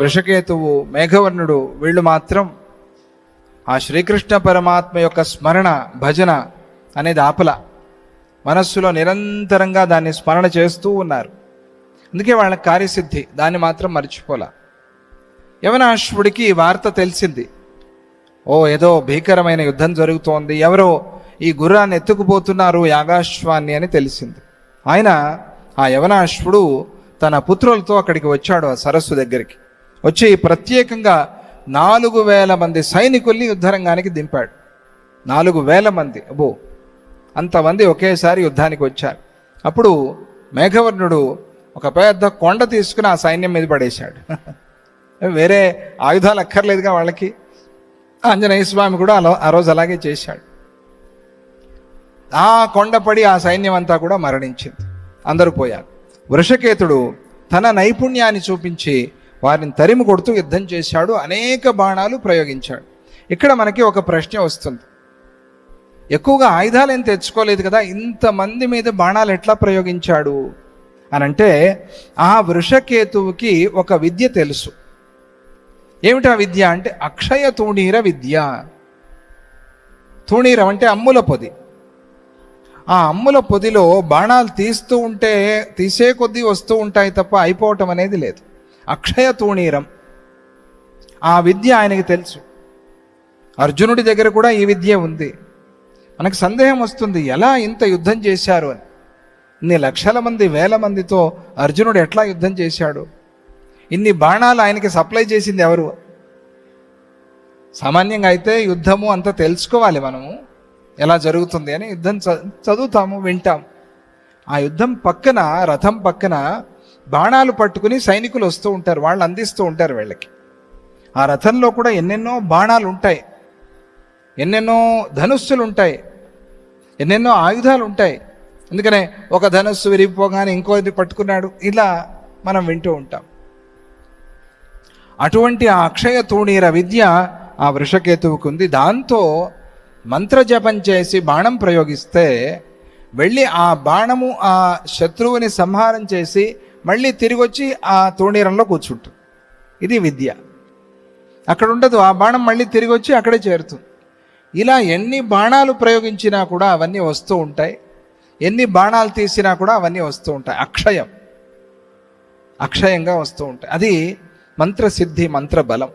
వృషకేతువు మేఘవర్ణుడు వీళ్ళు మాత్రం ఆ శ్రీకృష్ణ పరమాత్మ యొక్క స్మరణ భజన అనేది ఆపల. మనస్సులో నిరంతరంగా దాన్ని స్మరణ చేస్తూ ఉన్నారు. అందుకే వాళ్ళ కార్యసిద్ధి దాన్ని మాత్రం మర్చిపోలా. యవనాశ్వుడికి ఈ వార్త తెలిసింది. ఓ ఏదో భీకరమైన యుద్ధం జరుగుతోంది. ఎవరో ఈ గుర్రాన్ని ఎత్తుకుపోతున్నారు యాగాశ్వాన్ని అని తెలిసింది. ఆయన ఆ యవనాశ్వుడు తన పుత్రులతో అక్కడికి వచ్చాడు ఆ సరస్సు దగ్గరికి. వచ్చి ప్రత్యేకంగా నాలుగు వేల మంది సైనికుల్ని యుద్ధరంగానికి దింపాడు. నాలుగు వేల మంది. అబో అంతమంది ఒకేసారి యుద్ధానికి వచ్చారు. అప్పుడు మేఘవర్ణుడు ఒక పెద్ద కొండ తీసుకుని ఆ సైన్యం మీద పడేశాడు. వేరే ఆయుధాలు అక్కర్లేదుగా వాళ్ళకి. ఆంజనేయ స్వామి కూడా అలా ఆ రోజు అలాగే చేశాడు. ఆ కొండపడి ఆ సైన్యం అంతా కూడా మరణించింది. అందరూ పోయారు. వృషకేతుడు తన నైపుణ్యాన్ని చూపించి వారిని తరిమి కొడుతూ యుద్ధం చేశాడు అనేక బాణాలు ప్రయోగించాడు. ఇక్కడ మనకి ఒక ప్రశ్న వస్తుంది. ఎక్కువగా ఆయుధాలు ఏం తెచ్చుకోలేదు కదా ఇంతమంది మీద బాణాలు ఎట్లా ప్రయోగించాడు? అని అంటే ఆ వృషకేతువుకి ఒక విద్య తెలుసు. ఏమిటా విద్య అంటే అక్షయ తూణీర విద్య. తూణీరం అంటే అమ్ముల పొది. ఆ అమ్ముల పొదిలో బాణాలు తీస్తూ ఉంటే తీసే కొద్దీ వస్తూ ఉంటాయి తప్ప అయిపోవటం అనేది లేదు. అక్షయ తూణీరం ఆ విద్య ఆయనకి తెలుసు. అర్జునుడి దగ్గర కూడా ఈ విద్య ఉంది. మనకు సందేహం వస్తుంది ఎలా ఇంత యుద్ధం చేశారు అని. ఇన్ని లక్షల మంది వేల మందితో అర్జునుడు ఎట్లా యుద్ధం చేశాడు? ఇన్ని బాణాలు ఆయనకి సప్లై చేసింది ఎవరు? సామాన్యంగా అయితే యుద్ధము అంతా తెలుసుకోవాలి మనము. ఎలా జరుగుతుంది అని యుద్ధం చదువుతాము వింటాం. ఆ యుద్ధం పక్కన రథం పక్కన బాణాలు పట్టుకుని సైనికులు వస్తూ ఉంటారు వాళ్ళు అందిస్తూ ఉంటారు వీళ్ళకి. ఆ రథంలో కూడా ఎన్నెన్నో బాణాలు ఉంటాయి. ఎన్నెన్నో ధనుస్సులు ఉంటాయి. ఎన్నెన్నో ఆయుధాలు ఉంటాయి. అందుకనే ఒక ధనుస్సు విరిగిపోగానే ఇంకోది పట్టుకున్నాడు. ఇలా మనం వింటూ ఉంటాం. అటువంటి ఆ అక్షయ తూణీర విద్య ఆ వృషకేతువుకు ఉంది దాంతో మంత్రజపం చేసి బాణం ప్రయోగిస్తే వెళ్ళి ఆ బాణము ఆ శత్రువుని సంహారం చేసి మళ్ళీ తిరిగి వచ్చి ఆ తోణీరంలో కూర్చుంటుంది. ఇది విద్య. అక్కడ ఉండదు ఆ బాణం మళ్ళీ తిరిగి వచ్చి అక్కడే చేరుతుంది. ఇలా ఎన్ని బాణాలు ప్రయోగించినా కూడా అవన్నీ వస్తూ ఉంటాయి. ఎన్ని బాణాలు తీసినా కూడా అవన్నీ వస్తూ ఉంటాయి. అక్షయం. అక్షయంగా వస్తూ ఉంటాయి. అది మంత్రసిద్ధి మంత్ర బలం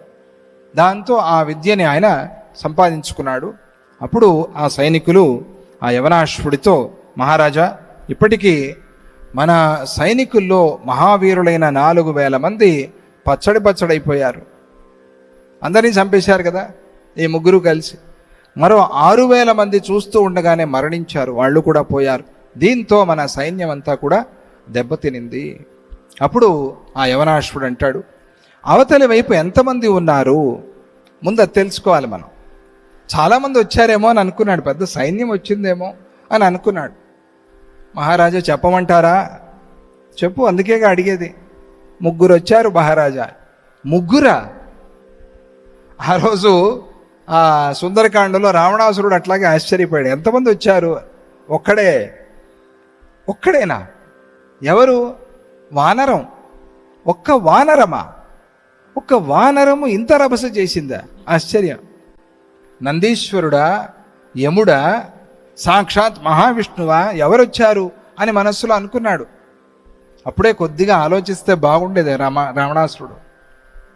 దాంతో ఆ విద్యని ఆయన సంపాదించుకున్నాడు. అప్పుడు ఆ సైనికులు ఆ యవనాశ్వుడితో మహారాజా ఇప్పటికీ మన సైనికుల్లో మహావీరులైన నాలుగు వేల మంది పచ్చడి పచ్చడైపోయారు. అందరినీ చంపేశారు కదా ఈ ముగ్గురు కలిసి. మరో ఆరు వేల మంది చూస్తూ ఉండగానే మరణించారు. వాళ్ళు కూడా పోయారు. దీంతో మన సైన్యం అంతా కూడా దెబ్బతినింది. అప్పుడు ఆ యవనాశ్వుడు అంటాడు అవతలి వైపు ఎంతమంది ఉన్నారు? ముందు అది తెలుసుకోవాలి మనం. చాలామంది వచ్చారేమో అని అనుకున్నాడు. పెద్ద సైన్యం వచ్చిందేమో అని అనుకున్నాడు. మహారాజా చెప్పమంటారా? చెప్పు అందుకేగా అడిగేది. ముగ్గురు వచ్చారు మహారాజా. ముగ్గురా? ఆ రోజు ఆ సుందరకాండలో రావణాసురుడు అట్లాగే ఆశ్చర్యపోయాడు. ఎంతమంది వచ్చారు? ఒక్కడే. ఒక్కడేనా? ఎవరు? వానరం. ఒక్క వానరమా? ఒక్క వానరము ఇంత రభస చేసిందా? ఆశ్చర్యం. నందీశ్వరుడా యముడా సాక్షాత్ మహావిష్ణువా ఎవరొచ్చారు అని మనస్సులో అనుకున్నాడు. అప్పుడే కొద్దిగా ఆలోచిస్తే బాగుండేది రామ రావణాసురుడు.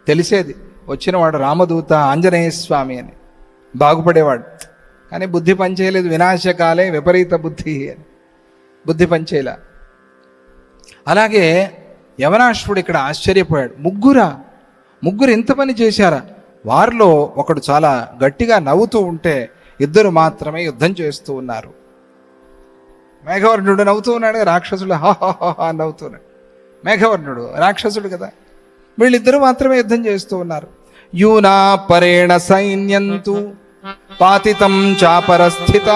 తెలిసేది వచ్చినవాడు రామదూత ఆంజనేయ స్వామి అని. బాగుపడేవాడు. కానీ బుద్ధి పనిచేయలేదు వినాశకాలే విపరీత బుద్ధి అని. బుద్ధి పనిచేయలే. అలాగే యవనాశ్వుడు ఇక్కడ ఆశ్చర్యపోయాడు. ముగ్గురా? ముగ్గురు ఇంత పని చేశారా? వారిలో ఒకడు చాలా గట్టిగా నవ్వుతూ ఉంటే ఇద్దరు మాత్రమే యుద్ధం చేస్తూ ఉన్నారు. మేఘవర్ణుడు నవ్వుతూ ఉన్నాడు రాక్షసుడు హా హా హా నవ్వుతున్నాడు మేఘవర్ణుడు రాక్షసుడు కదా వీళ్ళిద్దరూ మాత్రమే యుద్ధం చేస్తూ ఉన్నారు. యూనా పరేణ సైన్యంతు పాతితం చాపరస్థిత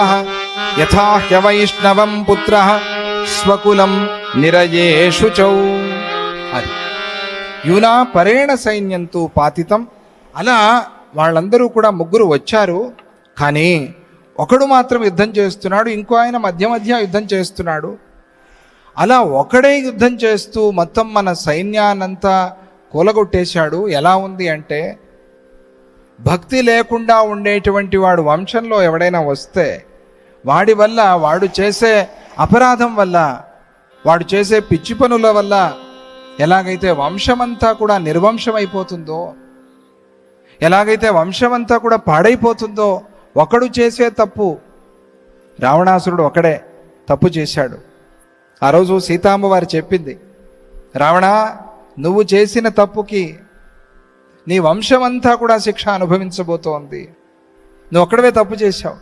యథా హ్యవైష్ణవం పుత్ర స్వకులం నిరయేషు చౌ. అది. యూనా పరేణ సైన్యంతో పాతితం అలా వాళ్ళందరూ కూడా ముగ్గురు వచ్చారు. కానీ ఒకడు మాత్రం యుద్ధం చేస్తున్నాడు ఇంకో ఆయన మధ్య మధ్య యుద్ధం చేస్తున్నాడు. అలా ఒకడే యుద్ధం చేస్తూ మొత్తం మన సైన్యాన్నంతా కూలగొట్టేశాడు. ఎలా ఉంది అంటే భక్తి లేకుండా ఉండేటువంటి వాడు వంశంలో ఎవడైనా వస్తే వాడి వల్ల వాడు చేసే అపరాధం వల్ల వాడు చేసే పిచ్చి పనుల వల్ల ఎలాగైతే వంశమంతా కూడా నిర్వంశమైపోతుందో ఎలాగైతే వంశమంతా కూడా పాడైపోతుందో ఒకడు చేసే తప్పు రావణాసురుడు ఒకడే తప్పు చేశాడు. ఆ రోజు సీతామ్మ వారు చెప్పింది రావణ నువ్వు చేసిన తప్పుకి నీ వంశమంతా కూడా శిక్ష అనుభవించబోతోంది. నువ్వు ఒక్కడవే తప్పు చేశావు.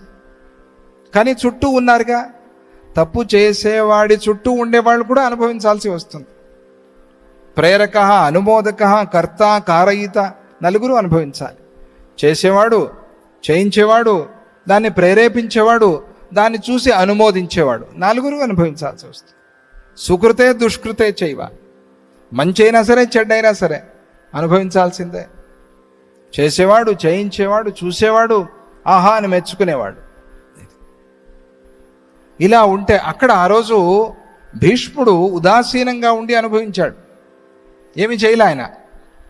కానీ చుట్టూ ఉన్నారుగా తప్పు చేసేవాడి చుట్టూ ఉండేవాళ్ళు కూడా అనుభవించాల్సి వస్తుంది. ప్రేరక అనుమోదక కర్త కారయిత నలుగురు అనుభవించాలి. చేసేవాడు చేయించేవాడు దాన్ని ప్రేరేపించేవాడు దాన్ని చూసి అనుమోదించేవాడు. నలుగురు అనుభవించాల్సి వస్తుంది. సుకృతే దుష్కృతే చేయవ మంచైనా సరే చెడ్డైనా సరే అనుభవించాల్సిందే. చేసేవాడు చేయించేవాడు చూసేవాడు ఆహా అని మెచ్చుకునేవాడు. ఇలా ఉంటే అక్కడ ఆ రోజు భీష్ముడు ఉదాసీనంగా ఉండి అనుభవించాడు. ఏమి చేయలే ఆయన.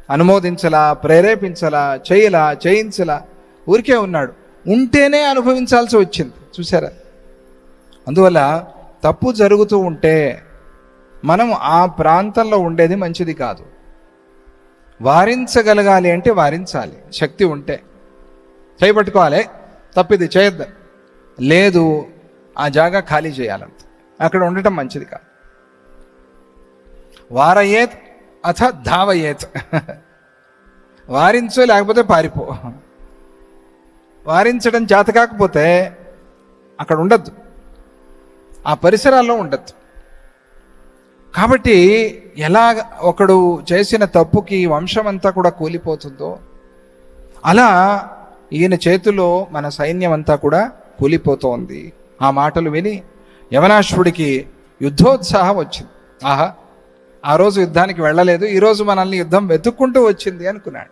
అనుమోదించలా ప్రేరేపించలా చేయలా చేయించలా ఊరికే ఉన్నాడు. ఉంటేనే అనుభవించాల్సి వచ్చింది. చూసారా అందువల్ల తప్పు జరుగుతూ ఉంటే మనం ఆ ప్రాంతంలో ఉండేది మంచిది కాదు. వారించగలగాలి అంటే వారించాలి. శక్తి ఉంటే. చేయబట్టుకోవాలి తప్పిది చేయొద్దు. లేదు ఆ జాగా ఖాళీ చేయాలంత. అక్కడ ఉండటం మంచిది కాదు. వారయేత్ అథ ధావయేత్ వారించు లేకపోతే పారిపో. వారించడం చేత కాకపోతే అక్కడ ఉండద్దు. ఆ పరిసరాల్లో ఉండద్దు. కాబట్టి ఎలా ఒకడు చేసిన తప్పుకి వంశం అంతా కూడా కూలిపోతుందో అలా ఈయన చేతిలో మన సైన్యం అంతా కూడా కూలిపోతోంది. ఆ మాటలు విని యవనాశ్వుడికి యుద్ధోత్సాహం వచ్చింది. ఆహా ఆ రోజు యుద్ధానికి వెళ్ళలేదు ఈరోజు మనల్ని యుద్ధం వెతుక్కుంటూ వచ్చింది అనుకున్నాడు.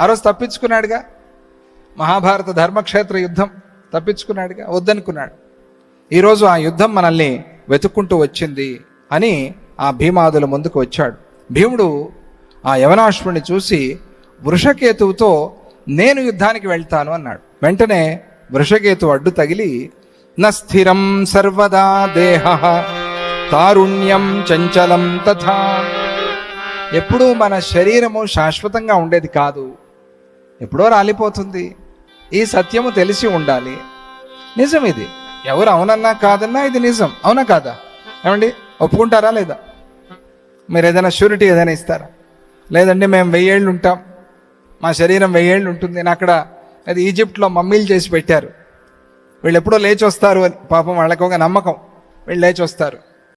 ఆ రోజు తప్పించుకున్నాడుగా. మహాభారత ధర్మక్షేత్ర యుద్ధం తప్పించుకున్నాడుగా వద్దనుకున్నాడు. ఈరోజు ఆ యుద్ధం మనల్ని వెతుక్కుంటూ వచ్చింది అని ఆ భీమాదుల ముందుకు వచ్చాడు. భీముడు ఆ యవనాశ్వుని చూసి వృషకేతువుతో నేను యుద్ధానికి వెళ్తాను అన్నాడు. వెంటనే వృషకేతు అడ్డు తగిలి న స్థిరం సర్వదా దేహ తారుణ్యం చంచలం తథా. ఎప్పుడూ మన శరీరము శాశ్వతంగా ఉండేది కాదు. ఎప్పుడో రాలిపోతుంది. ఈ సత్యము తెలిసి ఉండాలి. నిజం ఇది ఎవరు అవునన్నా కాదన్నా ఇది నిజం. అవునా కాదా? ఏమండి? ఒప్పుకుంటారా లేదా? మీరు ఏదైనా షూరిటీ ఏదైనా ఇస్తారా? లేదంటే మేము వెయ్యేళ్ళు ఉంటాం. మా శరీరం వెయ్యేళ్ళు ఉంటుంది. నేను అక్కడ అది ఈజిప్ట్లో మమ్మీలు చేసి పెట్టారు. వీళ్ళు ఎప్పుడో లేచి వస్తారు అని. పాపం వాళ్ళకి ఒక నమ్మకం. వీళ్ళు లేచి వస్తారు